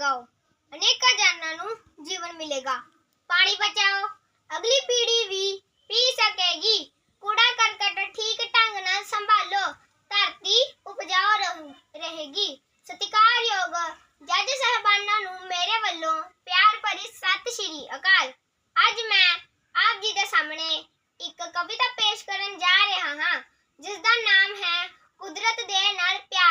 ਲਗਾਓ। ਅਨੇਕਾਂ ਜਾਨਾਂ ਨੂੰ ਜੀਵਨ ਮਿਲੇਗਾ। ਪਾਣੀ ਅਗਲੀ ਪੀੜ੍ਹੀ ਵੀ ਪੀ ਸਕੇਗੀ। ਕੂੜਾ ਕਰਕਟ ਠੀਕ ਢੰਗ ਨਾਲ ਸੰਭਾਲੋ। ਧਰਤੀ ਉਪਜਾਊ ਰਹੇਗੀ। ਸਤਿਕਾਰਯੋਗ ਜੱਜ ਸਾਹਿਬਾਨਾਂ ਨੂੰ ਮੇਰੇ ਵੱਲੋਂ ਪਿਆਰ ਭਰੀ ਸਤਿ ਸ਼੍ਰੀ ਅਕਾਲ। ਅੱਜ ਮੈਂ ਆਪ ਜੀ ਦੇ ਸਾਹਮਣੇ ਇੱਕ ਕਵਿਤਾ ਪੇਸ਼ ਕਰਨ ਜਾ ਰਿਹਾ ਹਾਂ ਜਿਸ ਦਾ ਨਾਮ ਹੈ ਕੁਦਰਤ ਦੇ ਨਾਲ ਪਿਆਰ।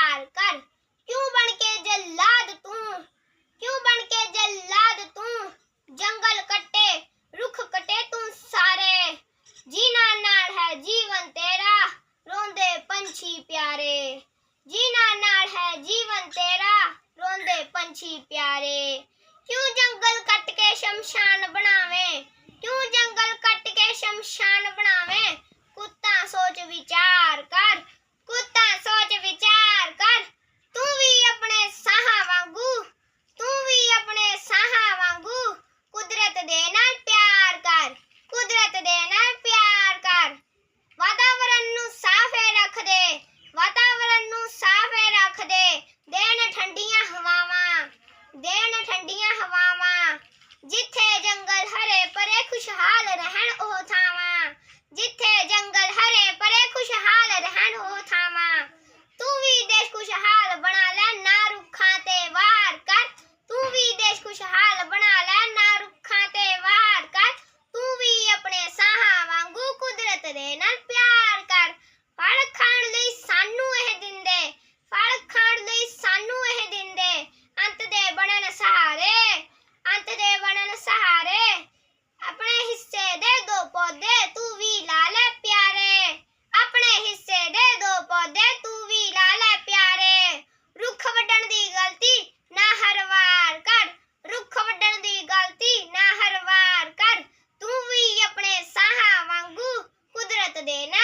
पंछी प्यारे। क्यों जंगल कट के शमशान बना हवावा। जिथे जंगल हरे परे खुशहाल रहन ओ थामा today.